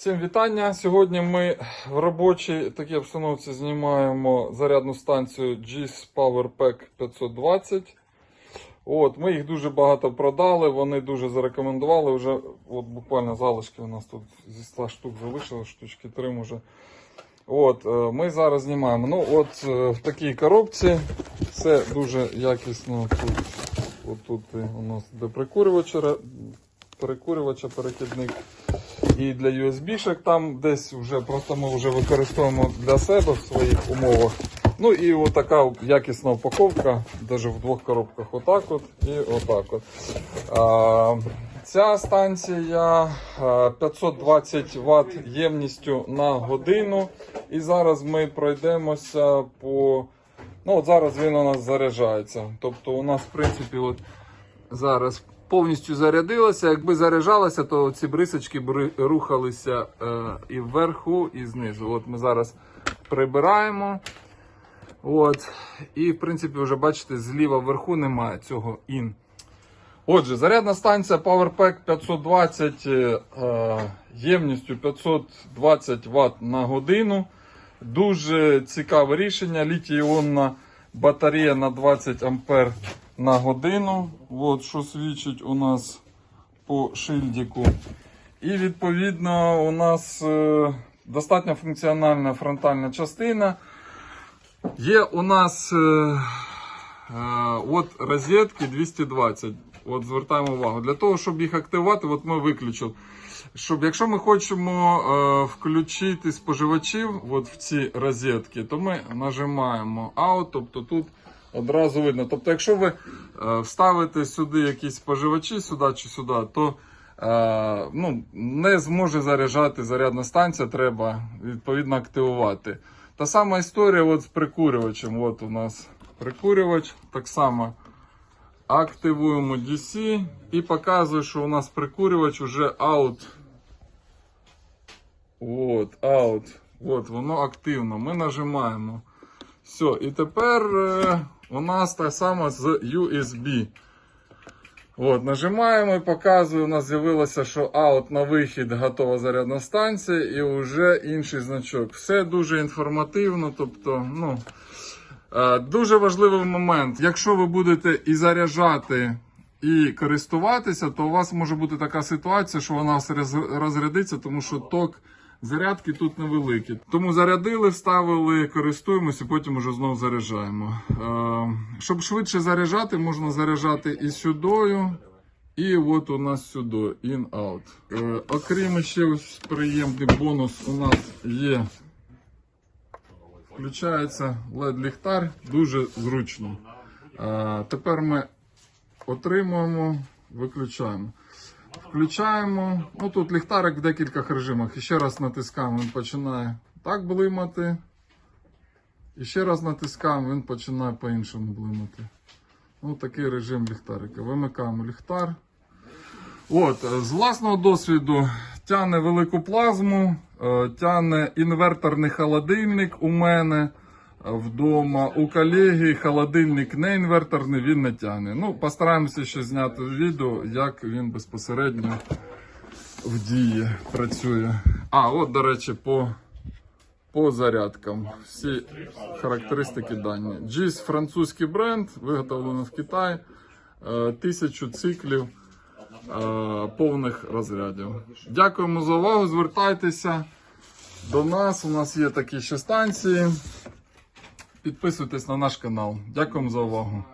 Всім вітання. Сьогодні ми в робочій такій обстановці знімаємо зарядну станцію GIS Power Pack 520. От, ми їх дуже багато продали, вони дуже зарекомендували. Вже от буквально залишки у нас тут зі 100 штук залишилось, штучки 3 може. От, е, ми зараз знімаємо. Ну, от е, в такій коробці все дуже якісно тут. От тут у нас до прикурювача, перекурювача перехідник. І для USB-шек там десь вже просто ми вже використовуємо для себе в своїх умовах. Ну і отака якісна упаковка, навіть в двох коробках. Отак от і отак от. А, ця станція 520 Вт ємністю на годину. І зараз ми пройдемося по. Ну, от зараз він у нас заряджається. Тобто, у нас, в принципі, от зараз повністю зарядилася. Якби заряджалася, то ці брисочки рухалися е, і вверху, і знизу. От ми зараз прибираємо. От. І, в принципі, вже бачите, зліва вверху немає цього IN. Отже, зарядна станція PowerPack 520 е, е, ємністю 520 Вт на годину. Дуже цікаве рішення. Літій-іонна батарея на 20 ампер на годину. От що свідчить у нас по шильдику. І відповідно у нас е, достатньо функціональна фронтальна частина. Є у нас е, е, от розетки 220. От звертаємо увагу. Для того, щоб їх активувати, от ми виключили. Щоб якщо ми хочемо е, включити споживачів от в ці розетки, то ми нажимаємо Out, тобто тут одразу видно. Тобто, якщо ви е, вставите сюди якісь споживачі, сюди чи сюди, то е, ну, не зможе заряджати зарядна станція, треба відповідно активувати. Та сама історія от з прикурювачем. От у нас прикурювач, так само активуємо DC і показує, що у нас прикурювач уже out. От, out. От, воно активно. Ми нажимаємо. Все, і тепер у нас та сама з USB. От, нажимаємо і показує, у нас з'явилося, що out на вихід готова зарядна станція і вже інший значок. Все дуже інформативно. Тобто, ну, е, дуже важливий момент. Якщо ви будете і заряджати, і користуватися, то у вас може бути така ситуація, що вона роз- розрядиться, тому що ток зарядки тут невеликий. Тому зарядили, вставили, користуємося, потім уже знову заряджаємо. Е, щоб швидше заряджати, можна заряджати і сюдою. І от у нас сюди in-out. Е, окрім ще ось приємний бонус у нас є. Включається LED-ліхтар, дуже зручно. Е, тепер ми отримуємо, виключаємо. Включаємо. Ну тут ліхтарик в декількох режимах. І ще раз натискаємо, він починає так блимати. І ще раз натискаємо, він починає по-іншому блимати. Ну, такий режим ліхтарика. Вимикаємо ліхтар. От, е, з власного досвіду тягне велику плазму, е, тягне інверторний холодильник у мене вдома. У колеги холодильник не інверторний, він не тягне. Ну, постараємося ще зняти відео, як він безпосередньо в дії працює. А, от, до речі, по, по зарядкам. Всі характеристики дані. GIS французький бренд, виготовлено в Китаї. Е, Тисячу циклів е, повних розрядів. Дякуємо за увагу. Звертайтеся до нас. У нас є такі ще станції. Підписуйтесь на наш канал. Дякуємо за увагу.